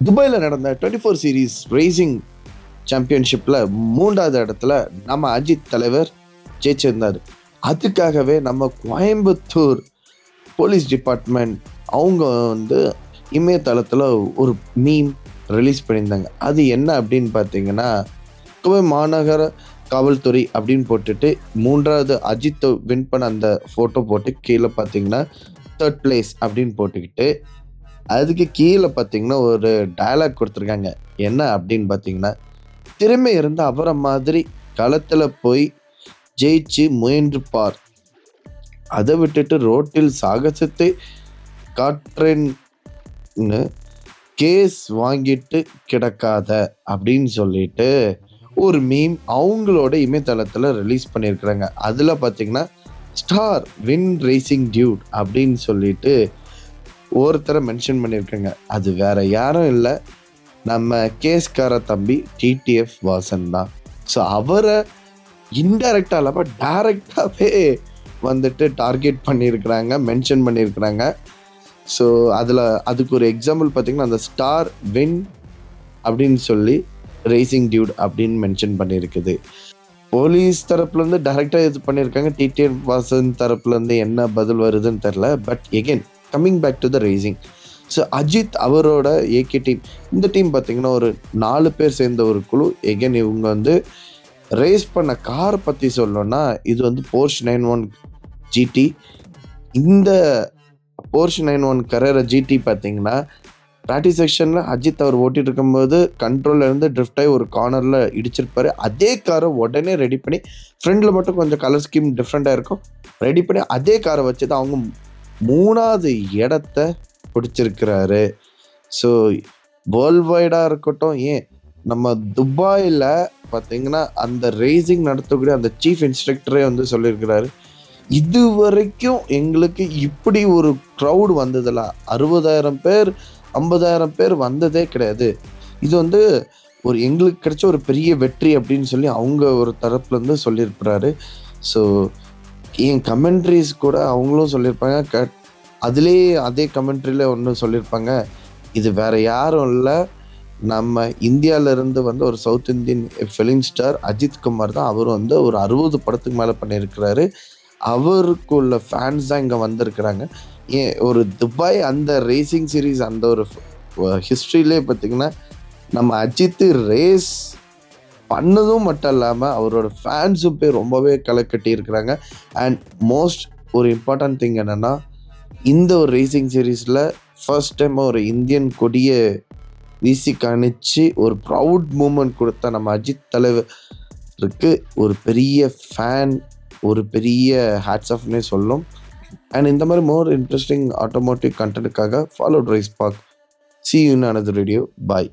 துபாயில் நடந்த twenty four series racing சாம்பியன்ஷிப்பில் மூன்றாவது இடத்துல நம்ம அஜித் தலைவர் ஜெயிச்சிருந்தார். அதுக்காகவே நம்ம கோயம்புத்தூர் போலீஸ் டிபார்ட்மெண்ட் அவங்க வந்து இணையதளத்தில் ஒரு மீம் ரிலீஸ் பண்ணியிருந்தாங்க. அது என்ன அப்படின்னு பார்த்தீங்கன்னா கோவை மாநகர காவல்துறை அப்படின்னு போட்டுட்டு மூன்றாவது அஜித் வின் பண்ண அந்த ஃபோட்டோ போட்டு கீழே பார்த்தீங்கன்னா தேர்ட் பிளேஸ் அப்படின்னு போட்டுக்கிட்டு அதுக்கு கீழே பார்த்தீங்கன்னா ஒரு டயலாக் கொடுத்துருக்காங்க. என்ன அப்படின்னு பார்த்தீங்கன்னா திறமை இருந்து அவரை மாதிரி களத்தில் போய் ஜெயிச்சு முயன்று பார் அதை விட்டுட்டு ரோட்டில் சாகசத்தை காற்றேன்னு கேஸ் வாங்கிட்டு கிடக்காத அப்படின்னு சொல்லிட்டு ஒரு மீம் அவங்களோட இணையதளத்தில் ரிலீஸ் பண்ணியிருக்கிறாங்க. அதில் பார்த்தீங்கன்னா ஸ்டார் வின் ரேசிங் டியூட் அப்படின்னு சொல்லிட்டு ஒருத்தரை மென்ஷன் பண்ணியிருக்காங்க. அது வேற யாரும் இல்லை. நம்ம கேஸ்கார தம்பி டிடிஎஃப் வாசன் தான். ஸோ அவரை இன்டைரக்டாக இல்லாமல் டைரக்டாகவே வந்துட்டு டார்கெட் பண்ணியிருக்கிறாங்க மென்ஷன் பண்ணியிருக்கிறாங்க. ஸோ அதில் அதுக்கு ஒரு எக்ஸாம்பிள் பார்த்தீங்கன்னா அந்த ஸ்டார் வின் அப்படின்னு சொல்லி ரேசிங் டியூட் அப்படின்னு மென்ஷன் பண்ணியிருக்குது. போலீஸ் தரப்புலேருந்து டேரெக்டாக இது பண்ணியிருக்காங்க. டிடிஎஃப் வாசன் தரப்புலேருந்து என்ன பதில் வருதுன்னு தெரில but again coming back to the racing so Ajith அவரோட ஏகே டீம் இந்த டீம் பார்த்தீங்கன்னா ஒரு நாலு பேர் சேர்ந்த ஒரு குழு. எகெயின் இவங்க வந்து ரேஸ் பண்ண கார் பற்றி சொல்லணும்னா இது வந்து போர்ஷ் நைன் ஒன் ஜிடி இந்த Porsche nine one Carrera GT பார்த்தீங்கன்னா ப்ராக்டிஸ் செக்ஷனில் அஜித் அவர் ஓட்டிட்டு இருக்கும்போது கண்ட்ரோல்ல இருந்து ட்ரிஃப்ட் ஆகி ஒரு கார்னரில் இடிச்சிருப்பாரு. அதே காரை உடனே ரெடி பண்ணி ஃப்ரண்டில் மட்டும் கொஞ்சம் கலர் ஸ்கீம் டிஃப்ரெண்ட்டாக இருக்கும். ரெடி பண்ணி அதே காரை வச்சு தான் அவங்க மூணாவது இடத்த பிடிச்சிருக்கிறாரு. ஸோ வேர்ல்ட் வைடாக இருக்கட்டும் ஏன்? நம்ம துபாயில் பார்த்தீங்கன்னா அந்த ரேசிங் நடத்தக்கூடிய அந்த சீஃப் இன்ஸ்ட்ரக்டரே வந்து சொல்லியிருக்கிறாரு. இது வரைக்கும் எங்களுக்கு இப்படி ஒரு க்ரௌட் வந்ததில்ல. அறுபதாயிரம் பேர் ஐம்பதாயிரம் பேர் வந்ததே கிடையாது. இது வந்து ஒரு எங்களுக்கு கிடைச்ச ஒரு பெரிய வெற்றி அப்படின்னு சொல்லி அவங்க ஒரு தரப்புலேருந்து சொல்லியிருக்கிறாரு. ஸோ என் கமெண்ட்ரிஸ் கூட அவங்களும் சொல்லியிருப்பாங்க. க அதுலேயே அதே கமெண்ட்ரியில் ஒன்று சொல்லியிருப்பாங்க. இது வேற யாரும் இல்லை. நம்ம இந்தியாவிலேருந்து வந்து ஒரு south Indian film star Ajith Kumar தான். அவர் வந்து ஒரு அறுபது படத்துக்கு மேலே பண்ணியிருக்கிறாரு. அவருக்குள்ள ஃபேன்ஸ் தான் இங்கே வந்திருக்கிறாங்க. ஏன் ஒரு துபாய் அந்த ரேசிங் சீரீஸ் அந்த ஒரு ஹிஸ்ட்ரியிலே பார்த்தீங்கன்னா நம்ம அஜித்து ரேஸ் பண்ணதும் மட்டும் இல்லாமல் அவரோட ஃபேன்ஸும் போய் ரொம்பவே களை கட்டி இருக்கிறாங்க அண்ட் மோஸ்ட் ஒரு இம்பார்ட்டன்ட் திங் என்னென்னா இந்த ஒரு ரேசிங் சீரீஸில் ஃபர்ஸ்ட் டைம் ஒரு இந்தியன் கொடியை வீசி காணிச்சு ஒரு ப்ரவுட் மூமெண்ட் கொடுத்த நம்ம அஜித் தலைவருக்கு ஒரு பெரிய ஃபேன் ஒரு பெரிய ஹேட்ஸ் ஆஃப்னே சொல்லும். அண்ட் இந்த மாதிரி more interesting automotive கண்டென்ட்டுக்காக follow rise park C Yoon அனது radio பாய்